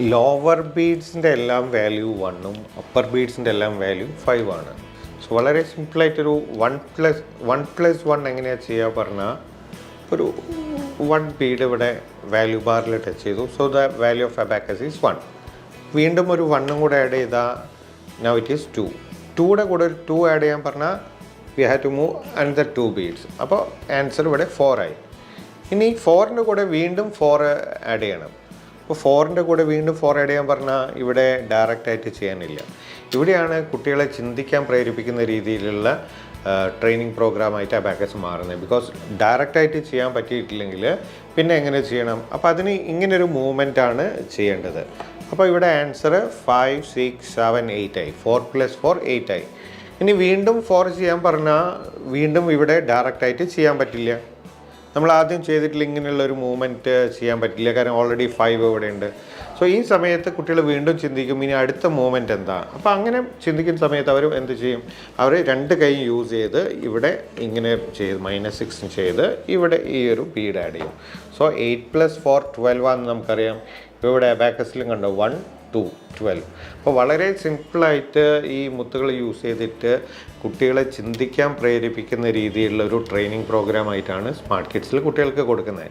Lower ബീഡ്സിന്റെ എല്ലാം value വണ്ണും upper ബീഡ്സിന്റെ എല്ലാം വാല്യൂ ഫൈവ് ആണ്. സോ വളരെ സിമ്പിളായിട്ടൊരു one plus one plus one എങ്ങനെയാണ് ചെയ്യുക പറഞ്ഞാൽ ഒരു വൺ ബീഡ് ഇവിടെ വാല്യൂ ബാറിൽ ടച്ച് ചെയ്തു. So the value of abacus is one വീണ്ടും ഒരു വണ്ണും കൂടെ ആഡ് ചെയ്താൽ നൗ ഇറ്റ് ഈസ് ടു ടൂടെ കൂടെ ഒരു ടു ആഡ് ചെയ്യാൻ പറഞ്ഞാൽ we have to move another two beads അപ്പോൾ ആൻസർ ഇവിടെ ഫോർ ആയി. ഇനി ഫോറിന്റെ കൂടെ വീണ്ടും ഫോർ ആഡ് ചെയ്യണം. അപ്പോൾ ഫോറിന്റെ കൂടെ വീണ്ടും ഫോർ ആഡ് ചെയ്യാൻ പറഞ്ഞാൽ ഇവിടെ ഡയറക്റ്റായിട്ട് ചെയ്യാനില്ല. ഇവിടെയാണ് കുട്ടികളെ ചിന്തിക്കാൻ പ്രേരിപ്പിക്കുന്ന രീതിയിലുള്ള ട്രെയിനിങ് പ്രോഗ്രാമായിട്ട് അബാക്കസ് മാറുന്നത്. ബിക്കോസ് ഡയറക്റ്റായിട്ട് ചെയ്യാൻ പറ്റിയിട്ടില്ലെങ്കിൽ പിന്നെ എങ്ങനെ ചെയ്യണം? അപ്പോൾ അതിന് ഇങ്ങനൊരു മൂവ്മെന്റ് ആണ് ചെയ്യേണ്ടത്. അപ്പോൾ ഇവിടെ answer five six seven eight ആയി. ഫോർ പ്ലസ് ഫോർ എയ്റ്റ് ആയി. ഇനി വീണ്ടും ഫോർ ചെയ്യാൻ പറഞ്ഞാൽ വീണ്ടും ഇവിടെ ഡയറക്റ്റായിട്ട് ചെയ്യാൻ പറ്റില്ല. നമ്മൾ ആദ്യം ചെയ്തിട്ടില്ല ഇങ്ങനെയുള്ള ഒരു മൂവ്മെന്റ് ചെയ്യാൻ പറ്റില്ല. കാരണം ഓൾറെഡി ഫൈവ് ഇവിടെ ഉണ്ട് സോ ഈ സമയത്ത് കുട്ടികൾ വീണ്ടും ചിന്തിക്കും ഇനി അടുത്ത മൂവ്മെന്റ് എന്താ? അപ്പോൾ അങ്ങനെ ചിന്തിക്കുന്ന സമയത്ത് അവർ എന്ത് ചെയ്യും? അവർ രണ്ട് കൈ യൂസ് ചെയ്ത് ഇവിടെ ഇങ്ങനെ ചെയ്ത് മൈനസ് സിക്സ് ചെയ്ത് ഇവിടെ ഈ ഒരു ബീഡ് ആഡ് ചെയ്യും. So eight plus four twelve ആണെന്ന് നമുക്കറിയാം. ഇവിടെ അബാക്കസിലും കണ്ടു? One two twelve. അപ്പോൾ വളരെ സിമ്പിളായിട്ട് ഈ മുത്തുകൾ യൂസ് ചെയ്തിട്ട് കുട്ടികളെ ചിന്തിക്കാൻ പ്രേരിപ്പിക്കുന്ന രീതിയിലുള്ള ഒരു ട്രെയിനിങ് പ്രോഗ്രാം ആയിട്ടാണ് സ്മാർട്ട് കിഡ്സിൽ കുട്ടികൾക്ക് കൊടുക്കുന്നത്.